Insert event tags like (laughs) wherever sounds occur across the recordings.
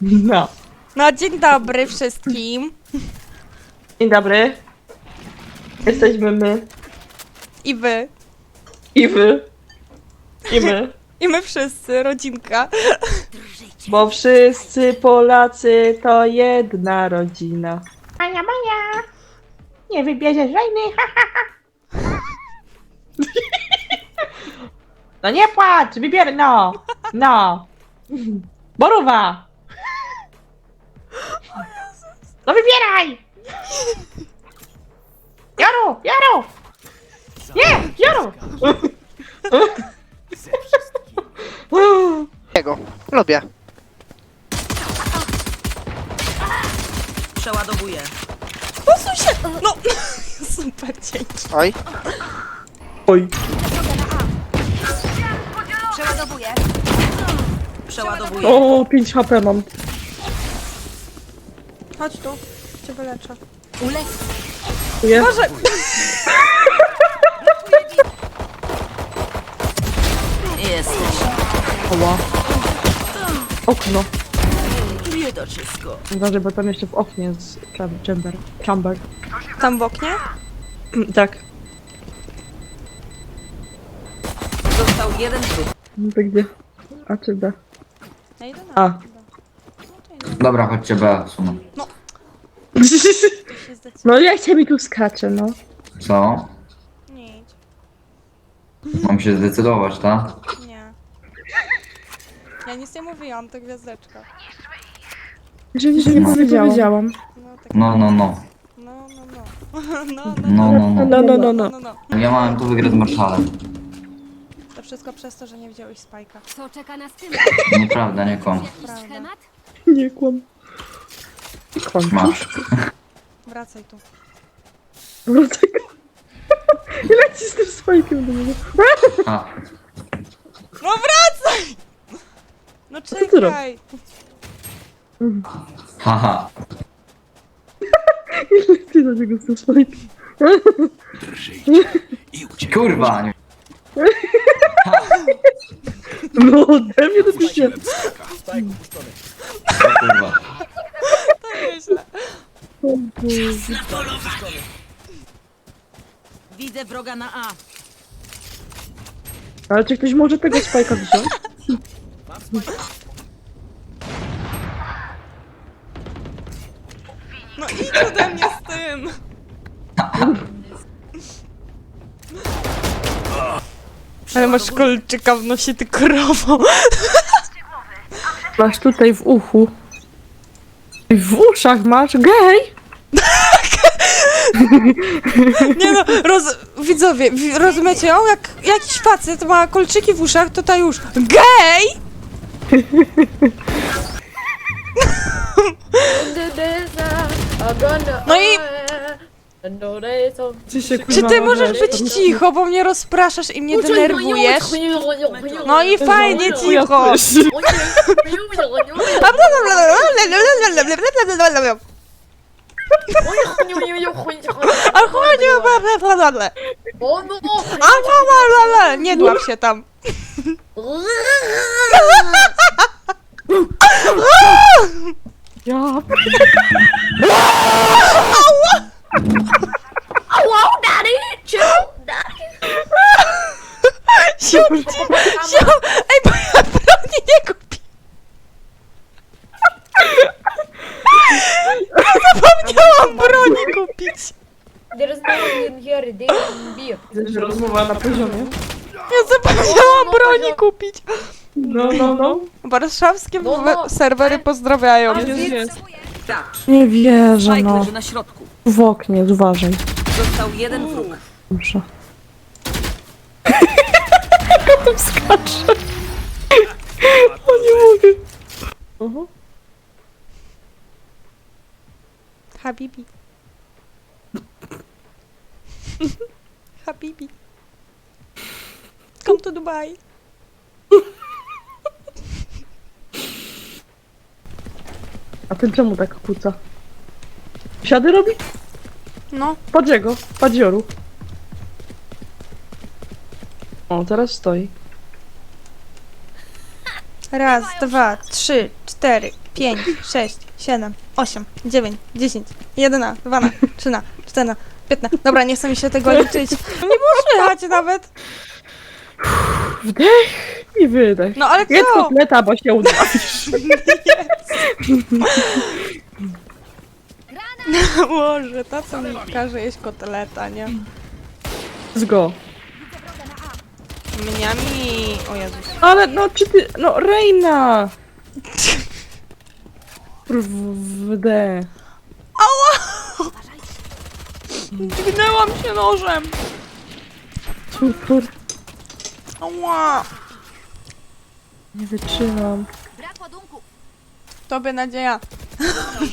No. No, dzień dobry wszystkim. Dzień dobry. Jesteśmy my. I wy. I wy. I my. (laughs) I my wszyscy, rodzinka. Bo wszyscy Polacy to jedna rodzina. Ania Maja! Nie wybierzesz żadnej, ha, ha, ha. No nie płacz, wybierz, no! No! Borówa! No wybieraj! Jaru, Jaru! Nie, Jaru! Jego. Lubię. Przeładowuję. Posuń się! No, (laughs) super, dzięki. Oj. Oj. Przeładowuję. Przeładowuję. O, 5 HP mam. Chodź tu, cię wyleczę. Ulec. Dziękuję. Boże! (laughs) Jesteś. Oła. Okno. Biedaczysko. Uważaj, bo tam jeszcze w oknie jest cham- chamber. Chamber. Tam w oknie? (clears throat) Tak. Został jeden trup. No to gdzie? A czy B? Ja idę na A. No. Dobra, chodźcie B, sunę. To się zdecydowanie. No (laughs) jak się mi tu skacze, no. Co? Nie idź. Mam się zdecydować, tak? Nie. Ja nic nie mówiłam, to gwiazdeczka. Jeżeli że nie No. powiedziałam. No, tak. No, no, no. (laughs) No, no, no. No, no, No, no, no. No, no, no, no. no, no. Ja mam tu wygrać z Marszalem. To wszystko przez to, że nie wziąłeś spajka. Co czeka nas (laughs) tym? Nieprawda, nie kłam. Jakiś Prawda. schemat? Nie kłam. Kłam. Masz. Wracaj tu. Wrócę go. (laughs) I leci z tym spajkiem do niego. A, No wracaj! No ty czekaj! haha. (laughs) I leci do niego z tym spajkiem. Kurwa, nie. (laughs) No ode mnie to. O, kurwa. To nieźle. Widzę wroga na A. Ale czy ktoś może tego spajka wziąć? No idź ode mnie z tym! (laughs) Ale masz kolczyka w nosie, ty krowo. Masz tutaj w uchu. I w uszach masz gej! Nie no, roz... widzowie, wi- rozumiecie ją? Jak jakiś facet ma kolczyki w uszach, to ta już GEJ! No i Ty się, czy ty możesz być cicho, bo mnie rozpraszasz i mnie denerwujesz? No i fajnie, cicho! A chodź, A Nie dław się tam. Ja Siu, siu, ej, bo ja broni nie kupi. Ja zapomniałam broni kupić. No że rozmowa na poziomie. Ja zapomniałam broni kupić. No, no, no. Warszawskie No, w- no. serwery pozdrawiają. Jest, jest. Gracz. Nie wierzę, no. leży na środku. W oknie, uważaj. Został jeden wróg. Dobrze. Jak tam skacze. O, nie mogę. Habibi. (laughs) Habibi. Come to Dubai. A ten czemu tak kłóca? Siady robi? No, patrz Joru. O, teraz stoi. raz, dwa, trzy, cztery, 5, 6, 7, 8, 9, 10, 11, 12, 13, 14, 15. Dobra, nie chcę mi się tego liczyć. Nie było słychać nawet. Wdech i wydech. No ale Jedz co? kotleta, bo się udławisz. (laughs) (laughs) Boże, ta co mi każe jeść kotleta, nie? Z go. Mniami. O Jezus. Ale no, czy ty... No, Reina! (laughs) Wdech. Dźgnęłam się nożem. Super. Ała. Nie wytrzymam. Tobie nadzieja.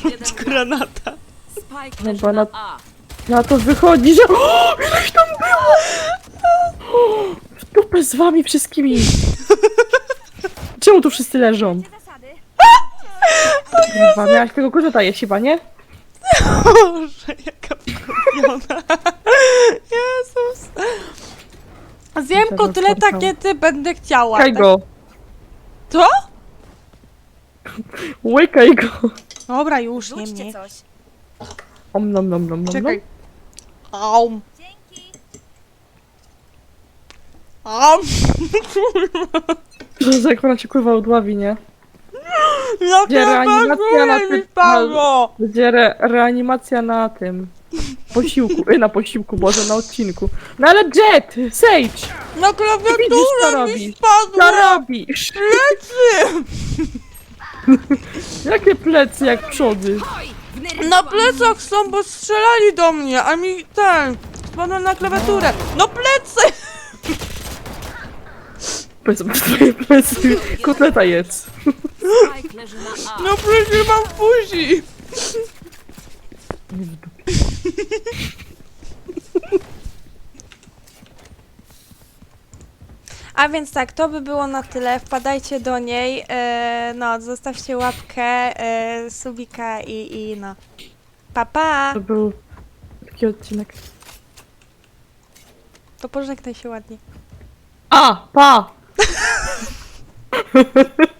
Jeden. (laughs) Granata. Spike No leży bo na na- A. Na to wychodzi, że... O, ileś tam było! O, (laughs) w dupę z wami wszystkimi. Czemu tu wszyscy leżą? Kurwa, miałaś tego korzeta jeść chyba, nie? Boże, jaka wkurwiona. Jezus. Zjem kotleta, kiedy będę chciała. Łykaj tak? go. Co? (laughs) Łykaj go. Dobra, już nie mnie. Om nom nom nom nom. Czekaj. Aum. (laughs) Aum. (laughs) Że jak ona cię kurwa udławi, nie? Ja Gdzie reanimacja na mi ty- spadło. Będzie re reanimacja na tym. Posiłku, y, (laughs) na posiłku, Boże, na odcinku. No ale Jet! Sage! Na Widzisz, co klawiaturę mi robisz? spadło. Co robisz? Plecy. (laughs) Jakie plecy jak przody? Na plecach są, bo strzelali do mnie, a mi ten... Spadłem na klawiaturę. No plecy! Plecy, (laughs) twoje plecy. Kotleta jedz. Spike leży na A. No przecież mam buzi. A więc tak, to by było na tyle. Wpadajcie do niej. E, no, zostawcie łapkę, e, subika i, i no. Pa, pa! To był taki odcinek. To pożegnaj się ładnie. A! Pa! (laughs)